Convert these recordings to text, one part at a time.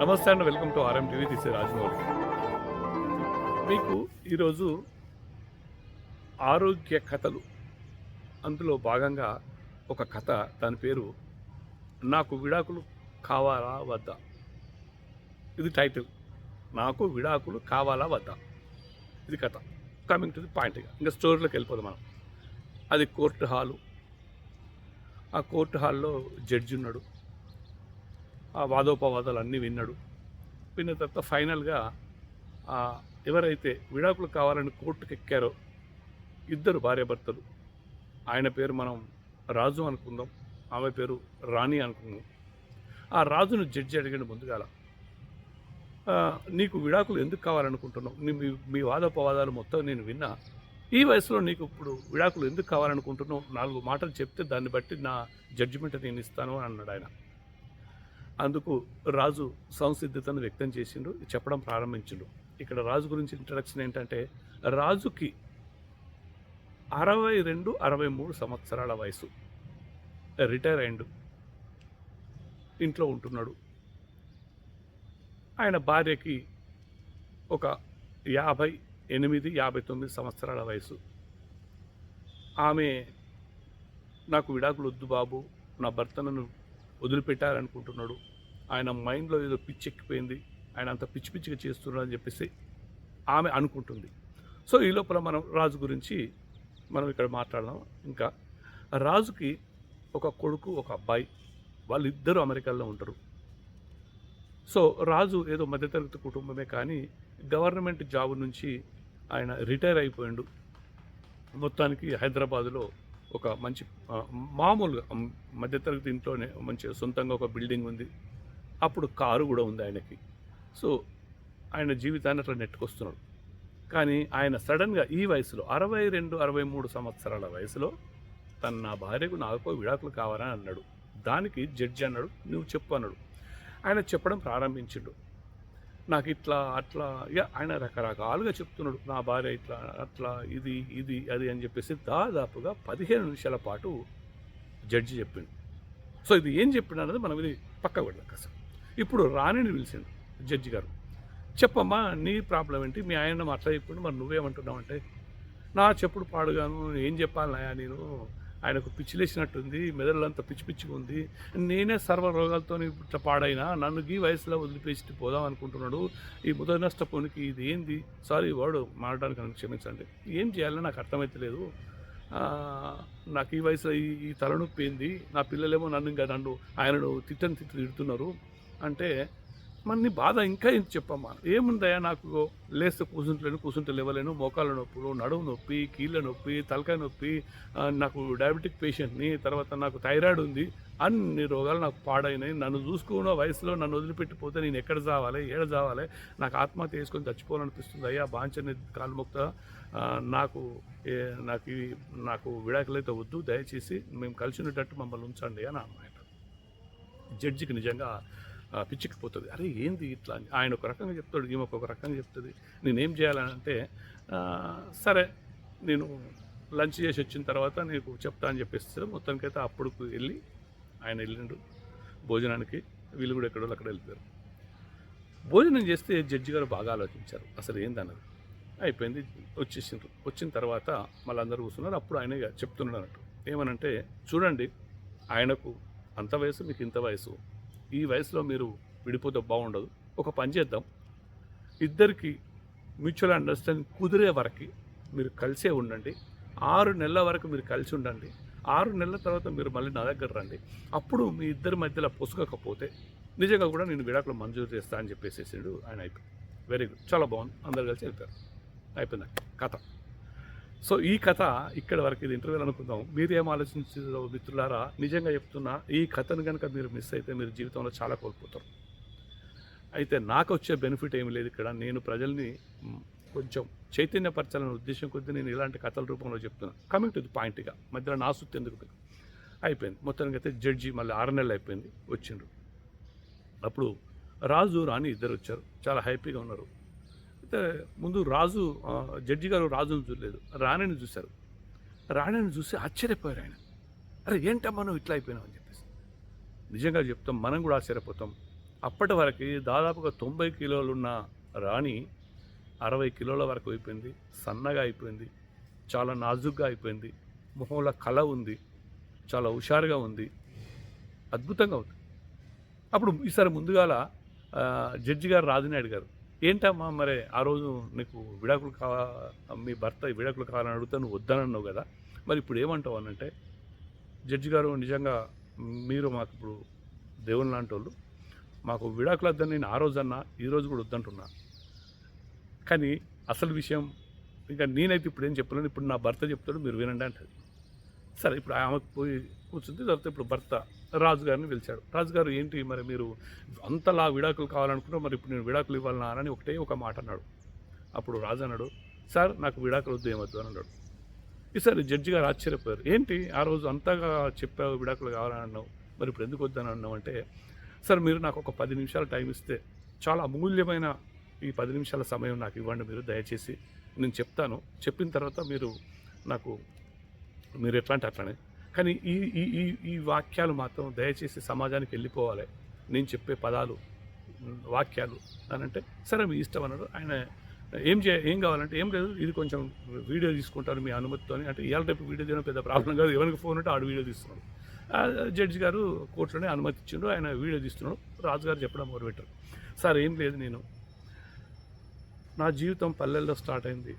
నమస్తే అండి welcome to RM TV తీసే రాజమౌళి. మీకు ఈరోజు ఆరోగ్య కథలు. అందులో భాగంగా ఒక కథ దాని పేరు నాకు విడాకులు కావాలా వద్దా? ఇది టైటిల్ నాకు విడాకులు కావాలా వద్దా? ఇది కథ. కమింగ్ టు ది పాయింట్ ఇంకా. స్టోరీలోకి వెళ్ళిపోదాం మనం. అది కోర్టు హాలు. ఆ కోర్టు హాల్లో జడ్జి ఉన్నాడు. ఆ వాదోపవాదాలు అన్నీ విన్నాడు. విన్న తర్వాత ఫైనల్గా ఎవరైతే విడాకులు కావాలని కోర్టుకు ఎక్కారో ఇద్దరు భార్యాభర్తలు. ఆయన పేరు మనం రాజు అనుకుందాం ఆమె పేరు రాణి అనుకుందాం. ఆ రాజును జడ్జి అడిగాడు ముందుగాల నీకు విడాకులు ఎందుకు కావాలనుకుంటున్నావు? నీ మీ మీ వాదోపవాదాలు మొత్తం నేను విన్నా. ఈ వయసులో నీకు ఇప్పుడు విడాకులు ఎందుకు కావాలనుకుంటున్నావు? నాలుగు మాటలు చెప్తే దాన్ని బట్టి నా జడ్జిమెంట్ నేను ఇస్తాను అని అన్నాడు ఆయన. అందుకు రాజు సంసిద్ధతను వ్యక్తం చేసిండు చెప్పడం ప్రారంభించిండు. ఇక్కడ రాజు గురించి ఇంట్రడక్షన్ ఏంటంటే రాజుకి అరవై రెండు అరవై మూడు సంవత్సరాల వయసు. రిటైర్ అయిండు. ఇంట్లో ఉంటున్నాడు. ఆయన భార్యకి ఒక యాభై ఎనిమిది యాభై తొమ్మిది సంవత్సరాల వయసు. ఆమె నాకు విడాకులు వద్దు బాబు నా భర్త నన్ను వదిలిపెట్టారనుకుంటున్నాడు ఆయన మైండ్లో ఏదో పిచ్చి ఎక్కిపోయింది. ఆయన అంత పిచ్చి పిచ్చిగా చేస్తున్నాడు అని చెప్పేసి ఆమె అనుకుంటుంది. సో ఈ లోపల మనం రాజు గురించి మనం ఇక్కడ మాట్లాడదాం. ఇంకా రాజుకి ఒక కొడుకు ఒక అబ్బాయి వాళ్ళిద్దరూ అమెరికాలో ఉంటారు. సో రాజు ఏదో మధ్యతరగతి కుటుంబమే కానీ గవర్నమెంట్ జాబ్ నుంచి ఆయన రిటైర్ అయిపోయాడు. మొత్తానికి హైదరాబాదులో ఒక మంచి మామూలుగా మధ్యతరగతి ఇంట్లోనే మంచి సొంతంగా ఒక బిల్డింగ్ ఉంది. అప్పుడు కారు కూడా ఉంది ఆయనకి. సో ఆయన జీవితాన్ని అట్లా నెట్టుకొస్తున్నాడు. కానీ ఆయన సడన్గా ఈ వయసులో అరవై రెండు అరవై మూడు సంవత్సరాల వయసులో తన నా భార్యకు నాకు విడాకులు కావాలని అన్నాడు. దానికి జడ్జి అన్నాడు నువ్వు చెప్పు అన్నాడు. ఆయన చెప్పడం ప్రారంభించిండు. నాకు ఇట్లా అట్లా ఇక ఆయన రకరకాలుగా చెప్తున్నాడు. నా భార్య ఇట్లా అట్లా ఇది ఇది అది అని చెప్పేసి దాదాపుగా పదిహేను నిమిషాల పాటు జడ్జి చెప్పిండు. సో ఇది ఏం చెప్పిండు అన్నది మనం ఇది పక్క పెడదాం అసలు ఇప్పుడు రాణిని పిలిచింది జడ్జి గారు. చెప్పమ్మా నీ ప్రాబ్లం ఏంటి? మీ ఆయన అట్లా చెప్పిండు మరి నువ్వేమంటున్నావు అంటే నా చెప్పుడు పాడుగాను ఏం చెప్పాలి నాయా నేను? ఆయనకు పిచ్చిలేసినట్టుంది మెదళ్ళంతా పిచ్చి పిచ్చిగా ఉంది. నేనే సర్వ రోగాలతో ఇట్లా పాడైనా నన్ను ఈ వయసులో వదిలిపేసి పోదాం అనుకుంటున్నాడు. ఈ ముద నష్టపోనికి ఇది ఏంది? సారీ వాడు మారడానికి నన్ను క్షమించండి. ఏం చేయాలో నాకు అర్థమైతలేదు. నాకు ఈ వయసులో ఈ ఈ తలనొప్పి ఏంది? నా పిల్లలేమో నన్ను ఇంకా నన్ను ఆయనను తిట్టని తిట్టు తిడుతున్నారు. అంటే మరి నీ బాధ ఇంకా ఏం చెప్పమ్మా? ఏముందయ్యా నాకు? లేస్తే కూర్చుంటలేను కూర్చుంటే లేవలేను మోకాళ్ళ నొప్పులు నడుము నొప్పి కీళ్ళ నొప్పి తలకాయ నొప్పి నాకు డయాబెటిక్ పేషెంట్ని తర్వాత నాకు థైరాయిడ్ ఉంది అన్ని రోగాలు నాకు పాడైనాయి. నన్ను చూసుకున్న వయసులో నన్ను వదిలిపెట్టిపోతే నేను ఎక్కడ చావాలి ఏడ చావాలి? నాకు ఆత్మహత్య చేసుకొని చచ్చిపోవాలనిపిస్తుంది అయ్యా బాంచని కాలుముక్త నాకు ఏ, నాకు ఇవి నాకు విడాకులైతే వద్దు దయచేసి మేము కలిసి ఉండేటట్టు మమ్మల్ని ఉంచండి అని అన్నమాట జడ్జికి నిజంగా పిచ్చికిపోతుంది అరే ఏంది ఇట్లా? అని ఆయన ఒక రకంగా చెప్తాడు ఈమె ఒక రకంగా చెప్తుంది. నేనేం చేయాలని అంటే సరే నేను లంచ్ చేసి వచ్చిన తర్వాత నీకు చెప్తా అని చెప్పేసి మొత్తానికైతే అప్పుడు వెళ్ళి ఆయన వెళ్ళిండు. భోజనానికి వీళ్ళు కూడా ఎక్కడో అక్కడ వెళ్ళిపోయారు. భోజనం చేస్తే జడ్జి గారు బాగా ఆలోచించారు. అసలు ఏందన్నది? అయిపోయింది వచ్చేసిండ్రు. వచ్చిన తర్వాత మళ్ళీ అందరూ కూర్చున్నారు. అప్పుడు ఆయన చెప్తున్నాడు అన్నట్టు. ఏమనంటే చూడండి ఆయనకు అంత వయసు మీకు ఇంత వయసు. ఈ వయసులో మీరు విడిపోతే బాగుండదు. ఒక పని చేద్దాం. ఇద్దరికి మ్యూచువల్ అండర్స్టాండింగ్ కుదిరే వరకు మీరు కలిసే ఉండండి. ఆరు నెలల వరకు మీరు కలిసి ఉండండి. ఆరు నెలల తర్వాత మీరు మళ్ళీ నా దగ్గర రండి. అప్పుడు మీ ఇద్దరి మధ్యలో పొసగకపోతే నిజంగా కూడా నేను విడాకులు మంజూరు చేస్తా అని చెప్పేసేసాడు ఆయన అయిపోయింది వెరీ గుడ్ చాలా బాగుంది. అందరు కలిసి వెళ్ళిపోయారు అయిపోయింది? కథ. సో ఈ కథ ఇక్కడ వరకు ఇది ఇంటర్వ్యూలు అనుకుందాం. మీరు ఏం ఆలోచించారో మిత్రులారా? నిజంగా చెప్తున్నా ఈ కథను కనుక మీరు మిస్ అయితే మీరు జీవితంలో చాలా కోల్పోతారు. అయితే నాకు వచ్చే బెనిఫిట్ ఏమి లేదు ఇక్కడ. నేను ప్రజల్ని కొంచెం చైతన్యపరచాలనే ఉద్దేశం కొద్దీ నేను ఇలాంటి కథల రూపంలో చెప్తున్నాను కమింగ్ టు ది పాయింట్గా మధ్యలో నా సుత్తి ఎందుకు అయిపోయింది. మొత్తానికి అయితే జడ్జి మళ్ళీ ఆరు నెలలు అయిపోయింది వచ్చిండ్రు. అప్పుడు రాజు రాణి ఇద్దరు వచ్చారు. చాలా హ్యాపీగా ఉన్నారు. చెప్తే ముందు రాజు జడ్జి గారు రాజును చూడలేదు. రాణిని చూశారు. రాణిని చూసి ఆశ్చర్యపోయారు ఆయన. అరే ఏంటమ్మా మనం ఇట్లా అయిపోయినావు అని చెప్పేసి. నిజంగా చెప్తాం మనం కూడా ఆశ్చర్యపోతాం. అప్పటి వరకు దాదాపుగా తొంభై కిలోలున్న రాణి అరవై కిలోల వరకు అయిపోయింది. సన్నగా అయిపోయింది. చాలా నాజుగ్గా అయిపోయింది. మొహంలో కళ ఉంది. చాలా హుషారుగా ఉంది. అద్భుతంగా ఉంది. అప్పుడు ఈసారి ముందుగాల జడ్జి గారు రాజునాయుడు గారు ఏంటమ్మా మరి ఆ రోజు నీకు విడాకులు కావా మీ భర్త విడాకులు కావాలని అడిగితే నువ్వు వద్దనన్నావు కదా మరి ఇప్పుడు ఏమంటావు అనంటే జడ్జి గారు నిజంగా మీరు మాకు ఇప్పుడు దేవుని లాంటి వాళ్ళు మాకు విడాకులు వద్దని నేను ఆ రోజన్నా ఈ రోజు కూడా వద్దంటున్నా. కానీ అసలు విషయం ఇంకా నేనైతే ఇప్పుడు ఏం చెప్పలేను ఇప్పుడు నా భర్త చెప్తాడు మీరు వినండి అంటది. సరే ఇప్పుడు ఆమెకు పోయి కూర్చుంది. తర్వాత ఇప్పుడు భర్త రాజు గారిని పిలిచాడు. రాజుగారు ఏంటి మరి మీరు అంతలా విడాకులు కావాలనుకుంటే మరి ఇప్పుడు నేను విడాకులు ఇవ్వాలనా? అని ఒకటే ఒక మాట అన్నాడు. అప్పుడు రాజు అన్నాడు సార్ నాకు విడాకులు వద్దు ఏమద్దు అని అన్నాడు. ఈసారి జడ్జి గారు ఆశ్చర్యపోయారు. ఏంటి? ఆ రోజు అంతగా చెప్పావు విడాకులు కావాలని అన్నావు. మరి ఇప్పుడు ఎందుకు వద్దని అన్నావు? అంటే సార్ మీరు నాకు ఒక పది నిమిషాలు టైం ఇస్తే చాలా అమూల్యమైన ఈ పది నిమిషాల సమయం నాకు ఇవ్వండి మీరు దయచేసి. నేను చెప్తాను. చెప్పిన తర్వాత మీరు నాకు మీరు ఎట్లా అంటే అట్లానే కానీ ఈ ఈ ఈ ఈ వాక్యాలు మాత్రం దయచేసి సమాజానికి వెళ్ళిపోవాలి. నేను చెప్పే పదాలు వాక్యాలు అని అంటే సరే మీ ఇష్టం అన్నాడు ఆయన ఏం చే ఏం కావాలంటే ఏం లేదు ఇది కొంచెం వీడియో తీసుకుంటారు మీ అనుమతితో అంటే ఇవాళ రేపు వీడియో తీయడం పెద్ద ప్రాబ్లం కాదు. ఎవరికి ఫోన్ ఉంటే ఆడు వీడియో తీస్తున్నాడు. జడ్జి గారు కోర్టులోనే అనుమతి ఇచ్చిండు. ఆయన వీడియో తీస్తున్నాడు. రాజుగారు చెప్పడం మొదలుపెట్టారు. సార్ ఏం లేదు నేను. నా జీవితం పల్లెల్లో స్టార్ట్ అయింది.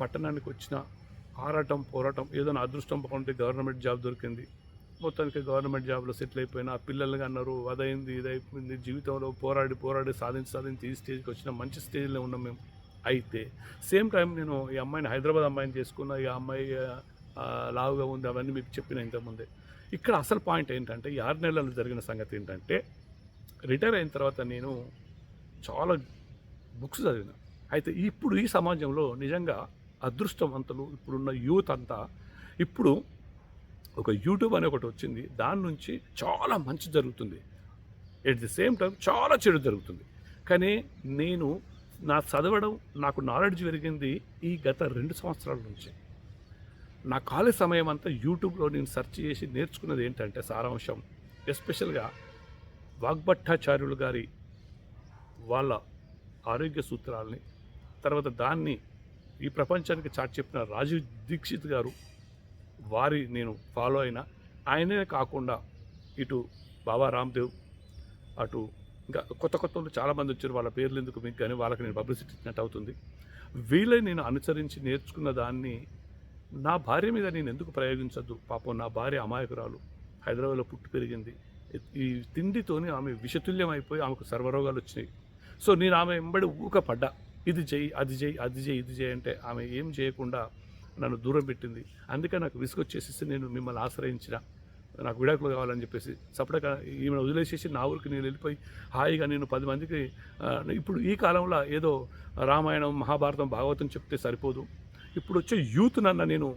పట్టణానికి వచ్చిన ఆరాటం పోరాటం ఏదైనా అదృష్టం బాగుంటే గవర్నమెంట్ జాబ్ దొరికింది. మొత్తానికి గవర్నమెంట్ జాబ్లో సెటిల్ అయిపోయినా పిల్లలుగా అన్నారు అదైంది ఇదైపోయింది జీవితంలో పోరాడి పోరాడి సాధించి సాధించి ఈ స్టేజ్కి వచ్చిన మంచి స్టేజ్లో ఉన్నాం మేము. అయితే సేమ్ టైం నేను ఈ అమ్మాయిని హైదరాబాద్ అమ్మాయిని చేసుకున్న ఈ అమ్మాయి లావుగా ఉంది అవన్నీ మీకు చెప్పిన ఇంతకుముందే. ఇక్కడ అసలు పాయింట్ ఏంటంటే ఈ ఆరు నెలలు జరిగిన సంగతి ఏంటంటే రిటైర్ అయిన తర్వాత నేను చాలా బుక్స్ చదివిన. అయితే ఇప్పుడు ఈ సమాజంలో నిజంగా అదృష్టవంతులు ఇప్పుడున్న యూత్ అంతా. ఇప్పుడు ఒక యూట్యూబ్ అనే ఒకటి వచ్చింది. దాని నుంచి చాలా మంచి జరుగుతుంది. ఎట్ ది సేమ్ టైం చాలా చెడు జరుగుతుంది. కానీ నేను నా చదవడం నాకు నాలెడ్జ్ పెరిగింది ఈ గత రెండు సంవత్సరాల నుంచి. నా ఖాళీ సమయం అంతా యూట్యూబ్లో నేను సెర్చ్ చేసి నేర్చుకున్నది ఏంటంటే సారాంశం. ఎస్పెషల్గా వాగ్భట్టాచార్యులు గారి వాళ్ళ ఆరోగ్య సూత్రాలని తర్వాత దాన్ని ఈ ప్రపంచానికి చాటి చెప్పిన రాజీవ్ దీక్షిత్ గారు వారి నేను ఫాలో అయిన ఆయనే కాకుండా ఇటు బాబా రామ్దేవ్ అటు ఇంకా కొత్త కొత్త వాళ్ళు చాలామంది వచ్చారు. వాళ్ళ పేర్లు ఎందుకు మీకు కానీ వాళ్ళకి నేను పబ్లిసిటీ ఇచ్చినట్టు అవుతుంది. వీళ్ళే నేను అనుసరించి నేర్చుకున్న దాన్ని నా భార్య మీద నేను ఎందుకు ప్రయోగించద్దు? పాపం నా భార్య అమాయకురాలు. హైదరాబాద్లో పుట్టి పెరిగింది. ఈ తిండితోనే ఆమె విషతుల్యం అయిపోయి ఆమెకు సర్వరోగాలు వచ్చినాయి. సో నేను ఆమె వెంబడి ఊక పడ్డా ఇది చేయి అది చేయి అది చేయి ఇది చేయి అంటే ఆమె ఏం చేయకుండా నన్ను దూరం పెట్టింది. అందుకే నాకు విసుగొచ్చేసేసి నేను మిమ్మల్ని ఆశ్రయించిన. నాకు విడాకులు కావాలని చెప్పేసి సపరేట్గా ఈమె వదిలేసేసి నా ఊరికి నేను వెళ్ళిపోయి హాయిగా నేను పది మందికి ఇప్పుడు ఈ కాలంలో ఏదో రామాయణం మహాభారతం భాగవతం చెప్తే సరిపోదు. ఇప్పుడు వచ్చే యూత్ నన్ను నేను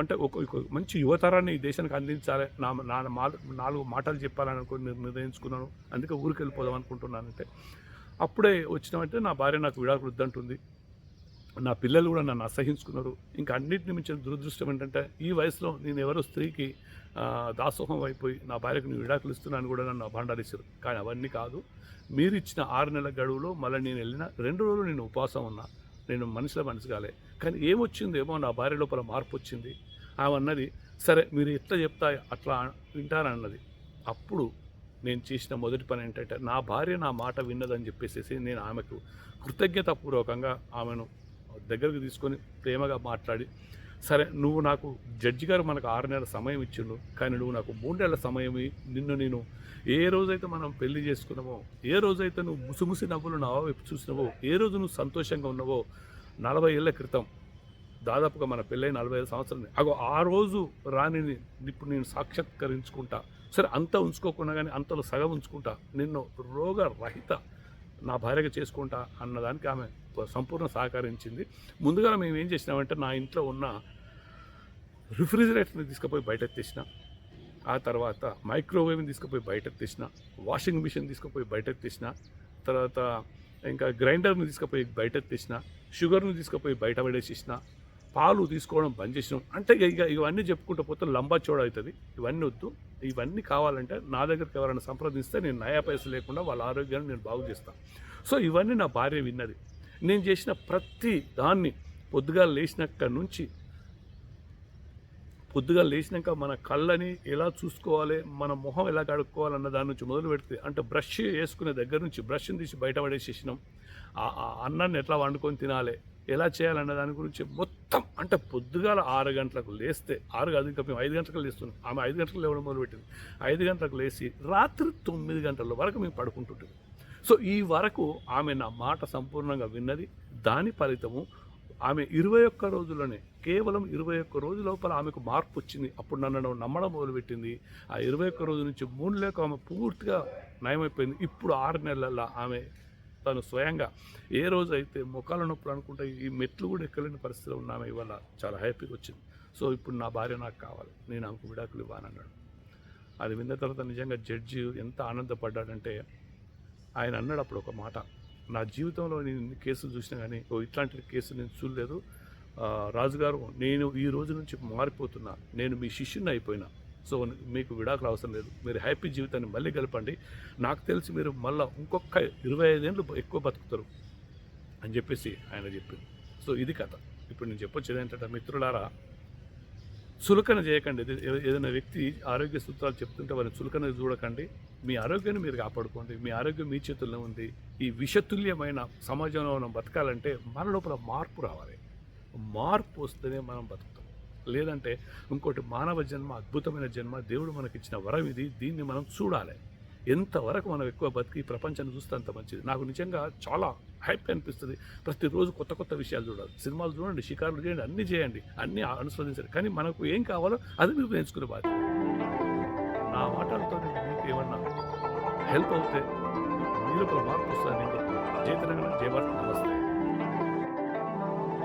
అంటే ఒక మంచి యువతరాన్ని దేశానికి అందించాలి. నా నా నాలుగు మాటలు చెప్పాలని అనుకుని నిర్ణయించుకున్నాను. అందుకే ఊరికి వెళ్ళిపోదాం అనుకుంటున్నానంటే అప్పుడే వచ్చినామంటే నా భార్య నాకు విడాకులు వద్దంటుంది నా పిల్లలు కూడా నన్ను అసహించుకున్నారు. ఇంకా అన్నింటిని మించిన దురదృష్టం ఏంటంటే ఈ వయసులో నేను ఎవరో స్త్రీకి దాసోహం అయిపోయి నా భార్యకు నేను విడాకులు ఇస్తున్నాను కూడా నన్ను అభాండాలిస్తారు కానీ అవన్నీ కాదు. మీరు ఇచ్చిన ఆరు నెలల గడువులో మళ్ళీ నేను వెళ్ళిన రెండు రోజులు నేను ఉపవాసం ఉన్నా. నేను మనిషిలో మనిషి కాలే. కానీ ఏమొచ్చిందేమో నా భార్య లోపల మార్పు వచ్చింది. ఆమె అన్నది సరే మీరు ఎట్లా చెప్తా అట్లా వింటారన్నది. అప్పుడు నేను చేసిన మొదటి పని ఏంటంటే నా భార్య నా మాట విన్నదని చెప్పేసి నేను ఆమెకు కృతజ్ఞతాపూర్వకంగా ఆమెను దగ్గరకు తీసుకొని ప్రేమగా మాట్లాడి సరే నువ్వు నాకు జడ్జి గారు మనకు ఆరు నెలల సమయం ఇచ్చిండు కానీ నువ్వు నాకు మూడు నెలల సమయం నిన్ను నేను ఏ రోజైతే మనం పెళ్ళి చేసుకున్నామో ఏ రోజైతే నువ్వు ముసిముసి నవ్వులు నా వైపు చూసినావో ఏ రోజు నువ్వు సంతోషంగా ఉన్నావో నలభై ఏళ్ళ క్రితం దాదాపుగా మన పెళ్ళై నలభై ఐదు సంవత్సరాలు అగో ఆ రోజు రాణిని ఇప్పుడు నేను సాక్షాత్కరించుకుంటా సరే అంతా ఉంచుకోకుండా కానీ అంతలో సగం ఉంచుకుంటా నిన్ను రోగరహిత నా భార్యగా చేసుకుంటా అన్నదానికి ఆమె సంపూర్ణ సహకరించింది. ముందుగా మేము ఏం చేసినామంటే నా ఇంట్లో ఉన్న రిఫ్రిజిరేటర్ని తీసుకుపోయి బయట తెచ్చిన. ఆ తర్వాత మైక్రోవేవ్ని తీసుకుపోయి బయట తెచ్చిన. వాషింగ్ మిషన్ తీసుకుపోయి బయట తెచ్చిన. తర్వాత ఇంకా గ్రైండర్ని తీసుకుపోయి బయట తెచ్చిన. షుగర్ని తీసుకుపోయి బయట పడేసేసిన. పాలు తీసుకోవడం బంద్ చేసినాం. అంటే ఇక ఇవన్నీ చెప్పుకుంటూ పోతే లంబాచోడ అవుతుంది. ఇవన్నీ వద్దు. ఇవన్నీ కావాలంటే నా దగ్గరికి ఎవరైనా సంప్రదిస్తే నేను నయా పైసలు లేకుండా వాళ్ళ ఆరోగ్యాన్ని నేను బాగు చేస్తాను సో ఇవన్నీ నా భార్య విన్నది. నేను చేసిన ప్రతి దాన్ని పొద్దుగా లేచినాక నుంచి పొద్దుగా లేచినాక మన కళ్ళని ఎలా చూసుకోవాలి మన మొహం ఎలా కడుక్కోవాలన్న దాని నుంచి మొదలు పెడితే అంటే బ్రష్ వేసుకునే దగ్గర నుంచి బ్రష్ని తీసి బయట పడేసేసినాం. ఆ అన్నాన్ని ఎట్లా వండుకొని తినాలి? ఎలా చేయాలన్న దాని గురించి మొత్తం అంటే పొద్దుగాల ఆరు గంటలకు లేస్తే ఆరు కాదు ఇంకా మేము ఐదు గంటలకు లేస్తున్నాం. ఆమె ఐదు గంటలకు లేవడం మొదలుపెట్టింది. ఐదు గంటలకు లేచి రాత్రి తొమ్మిది గంటల వరకు మేము పడుకుంటుంటుంది సో ఈ వరకు ఆమె నా మాట సంపూర్ణంగా విన్నది. దాని ఫలితము ఆమె ఇరవై ఒక్క రోజుల్లోనే కేవలం ఇరవై ఒక్క రోజు లోపల ఆమెకు మార్పు వచ్చింది. అప్పుడు నన్ను నమ్మడం మొదలుపెట్టింది. ఆ ఇరవై ఒక్క రోజు నుంచి మూడు లేక ఆమె పూర్తిగా నయమైపోయింది. ఇప్పుడు ఆరు నెలల్లో ఆమె తను స్వయంగా ఏ రోజు అయితే నొప్పులు అనుకుంటే ఈ మెట్లు కూడా ఎక్కలేని పరిస్థితిలో ఉన్నామే ఇవాళ చాలా హ్యాపీగా వచ్చింది. సో ఇప్పుడు నా భార్య నాకు కావాలి. నేను ఆమెకు విడాకులు ఇవ్వానన్నాడు అది విన్న తర్వాత నిజంగా జడ్జి ఎంత ఆనందపడ్డాడంటే ఆయన అన్నాడు అప్పుడు ఒక మాట. నా జీవితంలో నేను ఇన్ని కేసులు చూసినా కానీ ఓ ఇట్లాంటి కేసు నేను చూడలేదు. రాజుగారు నేను ఈ రోజు నుంచి మారిపోతున్నా. నేను మీ శిష్యుని అయిపోయినా. సో మీకు విడాకులు అవసరం లేదు. మీరు హ్యాపీ జీవితాన్ని మళ్ళీ గెలపండి నాకు తెలిసి మీరు మళ్ళీ ఇంకొక ఇరవై ఐదేళ్ళు ఎక్కువ బతుకుతారు అని చెప్పేసి ఆయన చెప్పింది సో ఇది కథ. ఇప్పుడు నేను చెప్పొచ్చేది ఏంటంటే మిత్రులారా చులకన చేయకండి. ఏదైనా వ్యక్తి ఆరోగ్య సూత్రాలు చెప్తుంటే వారిని చులకన చూడకండి. మీ ఆరోగ్యాన్ని మీరు కాపాడుకోండి. మీ ఆరోగ్యం మీ చేతుల్లో ఉంది. ఈ విషతుల్యమైన సమాజంలో మనం బతకాలంటే మన లోపల మార్పు రావాలి. మార్పు వస్తేనే మనం బతుకుతాం. లేదంటే ఇంకోటి మానవ జన్మ అద్భుతమైన జన్మ దేవుడు మనకిచ్చిన వరం ఇది దీన్ని మనం చూడాలి. ఎంతవరకు మనం ఎక్కువ బతికి ప్రపంచాన్ని చూస్తే అంత మంచిది. నాకు నిజంగా చాలా హ్యాపీ అనిపిస్తుంది. ప్రతిరోజు కొత్త కొత్త విషయాలు చూడాలి. సినిమాలు చూడండి షికారులు చేయండి అన్నీ చేయండి అన్నీ అనుసరించండి కానీ మనకు ఏం కావాలో అది మీరు నేర్చుకునే బాధ్యత. నా మాటలతో మీకు ఏమన్నా హెల్ప్ అవుతే మీరు ఒక మార్పు వస్తుంది జై తెలంగాణ నమస్తే.